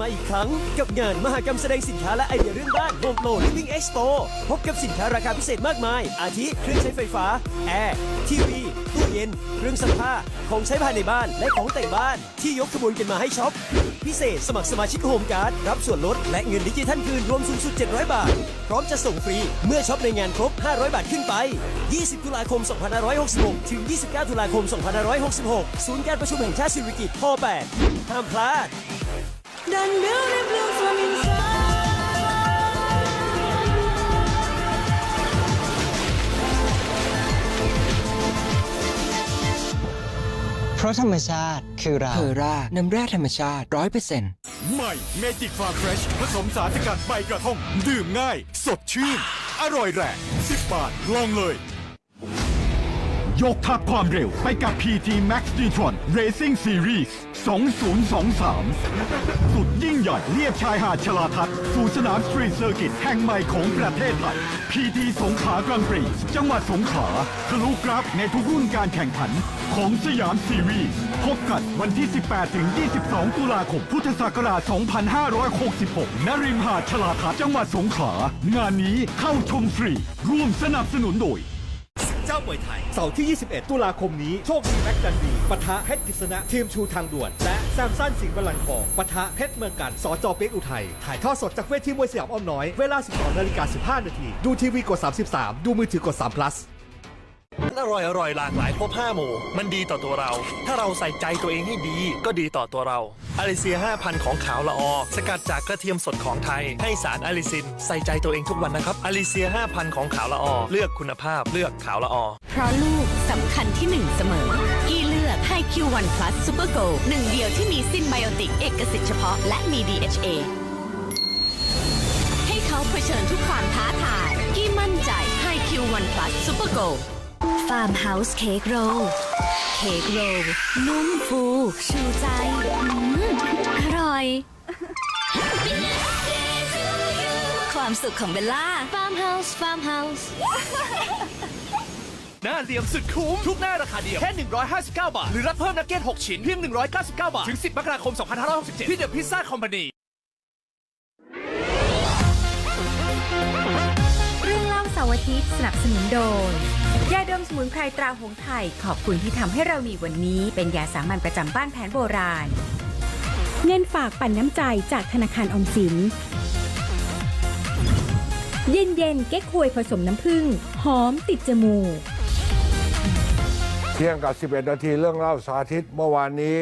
มาอีกครั้ง กับงานมหกรรมแสดงสินค้าและไอเดียเรื่องบ้าน Home Pro Living Expo พบกับสินค้าราคาพิเศษมากมาย อาทิเครื่องใช้ไฟฟ้า แอร์ทีวี ตู้เย็น เครื่องซักผ้า ของใช้ภายในบ้าน และของแต่งบ้านที่ยกขบวนกันมาให้ช็อป พิเศษสมัครสมาชิกโฮมการ์ดรับส่วนลดและเงินดิจิทัลคืนรวมสูงสุด 700 บาท พร้อมจะส่งฟรีเมื่อช็อปในงานครบ 500 บาทขึ้นไป 20 ตุลาคม 2566 ถึง 29 ตุลาคม 2566 ศูนย์การประชุมแห่งชาติสิริกิติ์พ8ห้ามพลาด เพราะธรรมชาติคือเราเพอร่า น้ำแร่ธรรมชาติร้อยเปอร์เซ็นต์ใหม่เมจิกฟาร์มเฟรชผสมสารสกัดใบกระท่อม ดื่มง่าย สดชื่น อร่อยแรง 10 บาท ลองเลย ยกทัพความเร็วไปกับ PT Max Detron Racing Series 2023 สุดยิ่งใหญ่เรียบชายหาดชลาทัศน์สู่สนามสตรีทเซอร์กิตแห่งใหม่ของประเทศไทย PT สงขลากรังปรีจังหวัดสงขลาทะลุกราฟในทุกรุ่นการแข่งขันของสยามซีรีส์พบกันวันที่ 18 ถึง 22 ตุลาคม พุทธศักราช 2566 ณ ริมหาดชลาทัศน์จังหวัดสงขลา งานนี้เข้าชมฟรี ร่วมสนับสนุนโดย เจ้ามวยไทย เสาร์ที่ 21 ตุลาคมนี้ โชคดีแม็กดันดีปะทะเพชรกฤษณะทีมชูทางด่วน และแซมสันสิงห์บอลลังทองปะทะเพชรเมืองกันสจเปียกอุทัย ถ่ายทอดสดจากเวทีมวยสยามอ้อมน้อย เวลา 12นาฬิกา15นาที ดูทีวีกด 33 ดูมือถือกด3 plus อร่อยอร่อยหลากหลายครบ5หมู่ มันดีต่อตัวเรา ถ้าเราใส่ใจตัวเองให้ดี ก็ดีต่อตัวเราอาลิเซีย 5,000 ของขาวละออ สกัดจากกระเทียมสดของไทย ให้สารอาลิซิน ใส่ใจตัวเองทุกวันนะครับอาลิเซีย 5,000 ของขาวละออ เลือกคุณภาพเลือกขาวละออ เพราะลูกสำคัญที่หนึ่งเสมอกี้เลือกให้ Q1 Plus Super Go หนึ่งเดียวที่มีซินไบโอติกเอกสิทธิ์เฉพาะและมี DHA ให้เขาเผชิญทุกความท้าทายกี้มั่นใจให้ Q1 Plus Super Go ค้กโรลนุ่มฟู ชูใจอืมอร่อย ความสุขของเบลล่า Farmhouse Farmhouse หน้าเหลี่ยมสุดคุ้ม ทุกหน้าราคาเดียว แค่ 159 บาท หรือรับเพิ่มนักเก็ต 6 ชิ้น เพียง 199 บาท ถึง 10 มกราคม 2567 ที่เดอะพิซซ่าคอมพานีเรื่องเล่าเสาร์อาทิตย์สนับสนุนโดย ยาดมสมุนไพรตราหงไทย ขอบคุณที่ทำให้เรามีวันนี้ เป็นยาสามัญประจำบ้านแผนโบราณ เงินฝากปั่นน้ำใจจากธนาคารออมสิน เย็นเย็นๆเก๊กฮวยผสมน้ำผึ้งหอมติดจมูก เที่ยงกับ 11 นาทีเรื่องเล่าสาธิตเมื่อวานนี้